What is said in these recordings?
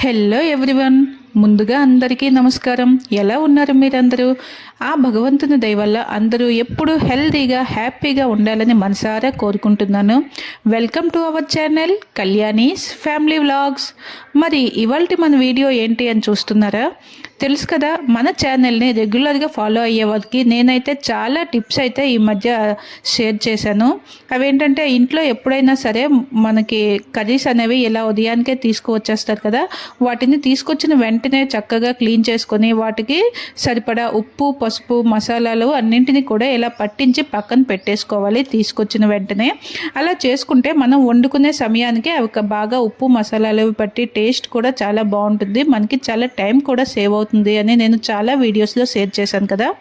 Hello everyone ముందుగా అందరికీ నమస్కారం. ఎలా ఉన్నారు మీరందరూ? ఆ భగవంతుని దయవల్ల అందరూ ఎప్పుడూ హెల్తీగా హ్యాపీగా ఉండాలని మనసారా కోరుకుంటున్నాను. Welcome to our channel Kalyani's family vlogs మరి ఇవాళ మన వీడియో ఏంటి అని చూస్తున్నారా? తెలుసు కదా మన ఛానల్ని రెగ్యులర్గా ఫాలో అయ్యే వారికి నేనైతే చాలా టిప్స్ అయితే ఈ మధ్య షేర్ చేశాను. అవేంటంటే ఇంట్లో ఎప్పుడైనా సరే మనకి కర్రీస్ అనేవి ఇలా ఉదయానికే తీసుకువచ్చేస్తారు కదా వాటిని తీసుకొచ్చిన వెంటనే చక్కగా క్లీన్ చేసుకొని వాటికి సరిపడా ఉప్పు పసుపు మసాలాలు అన్నింటినీ కూడా ఇలా పట్టించి పక్కన పెట్టేసుకోవాలి తీసుకొచ్చిన వెంటనే. అలా చేసుకుంటే మనం వండుకునే సమయానికి అవి ఒక బాగా ఉప్పు మసాలాలు పట్టి టేస్ట్ కూడా చాలా బాగుంటుంది. మనకి చాలా టైం కూడా సేవ్ అవుతుంది. అని నేను చాలా వీడియోస్లో షేర్ చేశాను కదా.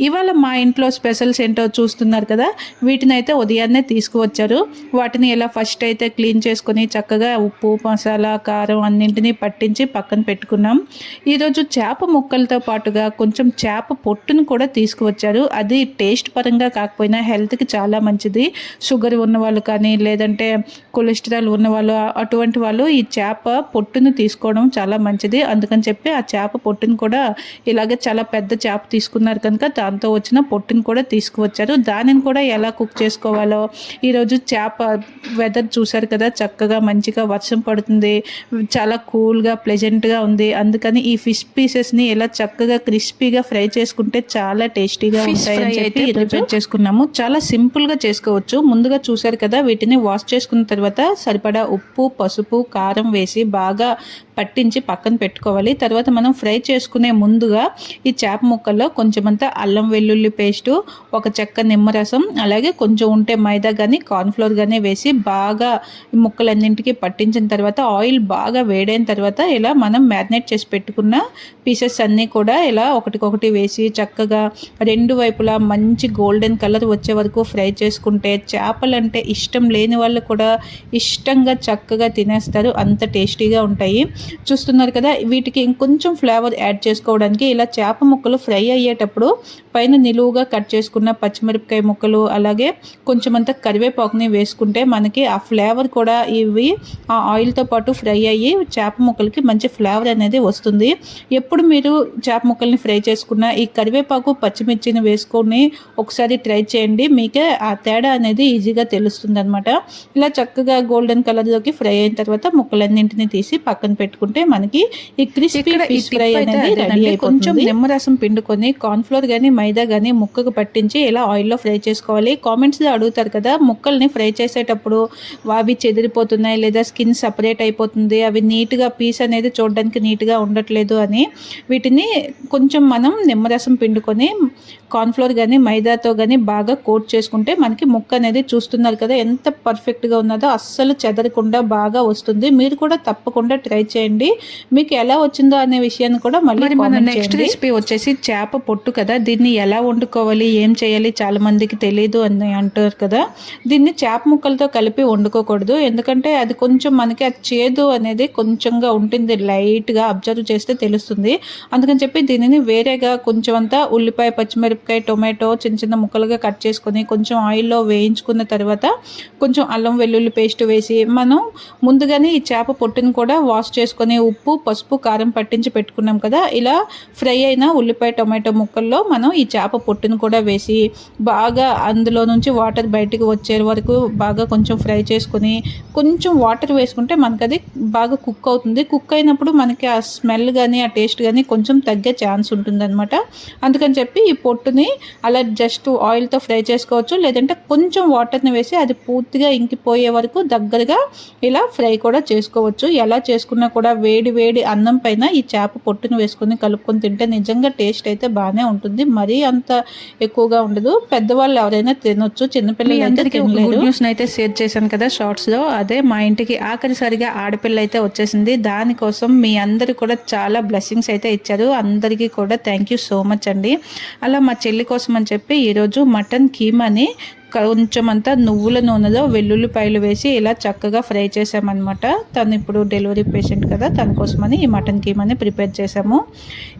ఇవాళ మా ఇంట్లో స్పెషల్స్ ఏంటో చూస్తున్నారు కదా. వీటిని అయితే ఉదయాన్నే తీసుకువచ్చారు. వాటిని ఎలా ఫస్ట్ అయితే క్లీన్ చేసుకొని చక్కగా ఉప్పు మసాలా కారం అన్నింటినీ పట్టించి పక్కన పెట్టుకున్నాం. ఈరోజు చేప ముక్కలతో పాటుగా కొంచెం చేప పొట్టును కూడా తీసుకువచ్చారు. అది టేస్ట్ పరంగా కాకపోయినా హెల్త్కి చాలా మంచిది. షుగర్ ఉన్న వాళ్ళు కానీ లేదంటే కొలెస్ట్రాల్ ఉన్న వాళ్ళు అటువంటి వాళ్ళు ఈ చేప పొట్టును తీసుకోవడం చాలా మంచిది. అందుకని చెప్పి ఆ చేప పొట్టు పొట్టును కూడా ఇలాగే చాలా పెద్ద చేప తీసుకున్నారు కనుక దాంతో వచ్చిన పొట్టును కూడా తీసుకువచ్చారు. దానిని కూడా ఎలా కుక్ చేసుకోవాలో? ఈరోజు చేప వెదర్ చూశారు కదా చక్కగా మంచిగా వర్షం పడుతుంది చాలా కూల్గా ప్లెజెంట్గా ఉంది. అందుకని ఈ ఫిష్ పీసెస్ని ఇలా చక్కగా క్రిస్పీగా ఫ్రై చేసుకుంటే చాలా టేస్టీగా ఉంటాయని చెప్పి ప్రిపేర్ చేసుకున్నాము. చాలా సింపుల్గా చేసుకోవచ్చు. ముందుగా చూశారు కదా వీటిని వాష్ చేసుకున్న తర్వాత సరిపడా ఉప్పు పసుపు కారం వేసి బాగా పట్టించి పక్కన పెట్టుకోవాలి. తర్వాత మనం ఫ్రై చేసుకునే ముందుగా ఈ చేప ముక్కల్లో కొంచెమంతా అల్లం వెల్లుల్లి పేస్టు ఒక చెక్క నిమ్మరసం అలాగే కొంచెం ఉంటే మైదా కానీ కార్న్ఫ్లోర్ కానీ వేసి బాగా ఈ ముక్కలన్నింటికి పట్టించిన తర్వాత ఆయిల్ బాగా వేడైన తర్వాత ఇలా మనం మ్యారినేట్ చేసి పెట్టుకున్న పీసెస్ అన్నీ కూడా ఇలా ఒకటికొకటి వేసి చక్కగా రెండు వైపులా మంచి గోల్డెన్ కలర్ వచ్చే వరకు ఫ్రై చేసుకుంటే చేపలంటే ఇష్టం లేని వాళ్ళు కూడా ఇష్టంగా చక్కగా తినేస్తారు. అంత టేస్టీగా ఉంటాయి. చూస్తున్నారు కదా వీటికి ఇంకొంచెం ఫ్లేవర్ యాడ్ చేసుకోవడానికి ఇలా చేప ముక్కలు ఫ్రై అయ్యేటప్పుడు పైన నిలువుగా కట్ చేసుకున్న పచ్చిమిరపకాయ ముక్కలు అలాగే కొంచెం అంత కరివేపాకుని వేసుకుంటే మనకి ఆ ఫ్లేవర్ కూడా ఇవి ఆ ఆయిల్తో పాటు ఫ్రై అయ్యి చేప ముక్కలకి మంచి ఫ్లేవర్ అనేది వస్తుంది. ఎప్పుడు మీరు చేప ముక్కల్ని ఫ్రై చేసుకున్న ఈ కరివేపాకు పచ్చిమిర్చిని వేసుకొని ఒకసారి ట్రై చేయండి. మీకే ఆ తేడా అనేది ఈజీగా తెలుస్తుంది అనమాట ఇలా చక్కగా గోల్డెన్ కలర్లోకి ఫ్రై అయిన తర్వాత ముక్కలన్నింటినీ తీసి పక్కన పెట్టుకుంటే మనకి ఈ క్రిస్పీ ఫిష్ ఫ్రై అనేది రెడీ కొంచెం నిమ్మరసం పిండుకొని కార్న్ఫ్లోర్ కానీ మైదా కానీ ముక్కకు పట్టించి ఇలా ఆయిల్లో ఫ్రై చేసుకోవాలి? కామెంట్స్లో అడుగుతారు కదా ముక్కల్ని ఫ్రై చేసేటప్పుడు అవి చెదిరిపోతున్నాయి లేదా స్కిన్ సపరేట్ అయిపోతుంది అవి నీట్గా పీస్ అనేది చూడడానికి నీట్గా ఉండట్లేదు అని వీటిని కొంచెం మనం నిమ్మరసం పిండుకొని కార్న్ఫ్లోర్ కానీ మైదాతో కానీ బాగా కోట్ చేసుకుంటే మనకి ముక్క అనేది చూస్తున్నారు కదా ఎంత పర్ఫెక్ట్గా ఉన్నదో అస్సలు చెదరకుండా బాగా వస్తుంది. మీరు కూడా తప్పకుండా ట్రై చేయండి. మీకు ఎలా వచ్చిందో అనే విషయాన్ని కూడా మళ్ళీ మన నెక్స్ట్ రెసిపీ వచ్చేసి చేప పొట్టు కదా దీన్ని ఎలా వండుకోవాలి ఏం చేయాలి చాలా మందికి తెలియదు అని అంటారు కదా. దీన్ని చేప ముక్కలతో కలిపి వండుకోకూడదు. ఎందుకంటే అది కొంచెం మనకి ఆ చేదు అనేది కొంచెంగా ఉంటుంది లైట్గా అబ్జర్వ్ చేస్తే తెలుస్తుంది. అందుకని చెప్పి దీనిని వేరేగా కొంచెం అంతా ఉల్లిపాయ పచ్చిమిరపకాయ టొమాటో చిన్న చిన్న ముక్కలుగా కట్ చేసుకొని కొంచెం ఆయిల్లో వేయించుకున్న తర్వాత కొంచెం అల్లం వెల్లుల్లి పేస్ట్ వేసి మనం ముందుగానే ఈ చేప పొట్టుని కూడా వాష్ చేసుకొని ఉప్పు పసుపు కారం పట్టించి పెట్టుకున్నాం కదా. ఇలా ఫ్రై అయిన ఉల్లిపాయ టొమాటో ముక్కల్లో మనం ఈ చేప పొట్టును కూడా వేసి బాగా అందులో నుంచి వాటర్ బయటకు వచ్చే వరకు బాగా కొంచెం ఫ్రై చేసుకొని కొంచెం వాటర్ వేసుకుంటే మనకు అది బాగా కుక్ అవుతుంది. కుక్ అయినప్పుడు మనకి ఆ స్మెల్ కానీ ఆ టేస్ట్ కానీ కొంచెం తగ్గే ఛాన్స్ ఉంటుందన్నమాట. అందుకని చెప్పి ఈ పొట్టుని అలా జస్ట్ ఆయిల్తో ఫ్రై చేసుకోవచ్చు. లేదంటే కొంచెం వాటర్ని వేసి అది పూర్తిగా ఇంకిపోయే వరకు దగ్గరగా ఇలా ఫ్రై కూడా చేసుకోవచ్చు. ఎలా చేసుకున్నా కూడా వేడి వేడి అన్నం పైన ఈ చేప పొట్టుని వేసుకొని కలుపుకొని తింటే నిజంగా టేస్ట్ అయితే బాగానే ఉంటుంది. మరీ అంత ఎక్కువగా ఉండదు. పెద్దవాళ్ళు ఎవరైనా తినొచ్చు. చిన్నపిల్లలు అయితే న్యూస్ అయితే షేర్ చేశాను కదా షార్ట్స్లో అదే మా ఇంటికి ఆఖరిసరిగా ఆడపిల్ల అయితే వచ్చేసింది. దానికోసం మీ అందరు కూడా చాలా బ్లెస్సింగ్స్ అయితే ఇచ్చారు. అందరికీ కూడా థ్యాంక్ యూ సో మచ్ అండి. అలా మా చెల్లి కోసం అని చెప్పి ఈరోజు మటన్ కీమాని కొంచెం అంతా నువ్వుల నూనెలో వెల్లుల్లిపాయలు వేసి ఇలా చక్కగా ఫ్రై చేసామన్నమాట. తను ఇప్పుడు డెలివరీ పేషెంట్ కదా తన కోసమని ఈ మటన్ కీమని ప్రిపేర్ చేసాము.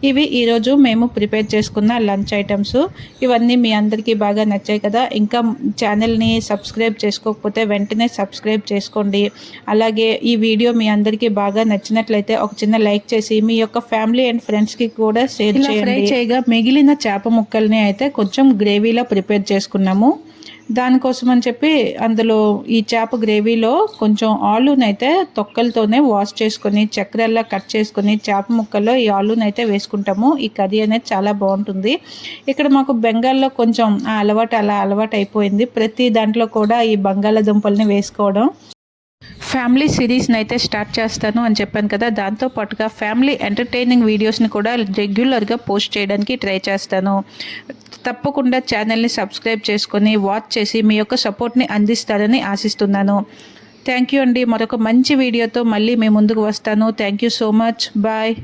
ఇవి ఈరోజు మేము ప్రిపేర్ చేసుకున్న లంచ్ ఐటమ్స్. ఇవన్నీ మీ అందరికీ బాగా నచ్చాయి కదా. ఇంకా ఛానల్ని సబ్స్క్రైబ్ చేసుకోకపోతే వెంటనే సబ్స్క్రైబ్ చేసుకోండి. అలాగే ఈ వీడియో మీ అందరికీ బాగా నచ్చినట్లయితే ఒక చిన్న లైక్ చేసి మీ యొక్క ఫ్యామిలీ అండ్ ఫ్రెండ్స్కి కూడా షేర్ చేయండి ఫ్రై చేయగా మిగిలిన చేప ముక్కల్ని అయితే కొంచెం గ్రేవీలో ప్రిపేర్ చేసుకున్నాము. దానికోసం అని చెప్పి అందులో ఈ చేప గ్రేవీలో కొంచెం ఆలునైతే తొక్కలతోనే వాష్ చేసుకొని చక్కెరల్లా కట్ చేసుకొని చేప ముక్కల్లో ఈ ఆలునైతే వేసుకుంటాము. ఈ కర్రీ అనేది చాలా బాగుంటుంది. ఇక్కడ మాకు బెంగాల్లో కొంచెం ఆ అలవాటు అలా అలవాటు అయిపోయింది ప్రతి దాంట్లో కూడా ఈ బంగాళాదుంపల్ని వేసుకోవడం ఫ్యామిలీ సిరీస్ని అయితే స్టార్ట్ చేస్తాను అని చెప్పాను కదా. దాంతో పాటుగా ఫ్యామిలీ ఎంటర్టైనింగ్ వీడియోస్ని కూడా రెగ్యులర్గా పోస్ట్ చేయడానికి ట్రై చేస్తాను. తప్పకుండా ఛానల్ని సబ్స్క్రైబ్ చేసుకొని వాచ్ చేసి మీ యొక్క సపోర్ట్ని అందిస్తారని ఆశిస్తున్నాను. థ్యాంక్ యూ అండి. మరొక మంచి వీడియోతో మళ్ళీ మీ ముందుకు వస్తాను. Thank you so much bye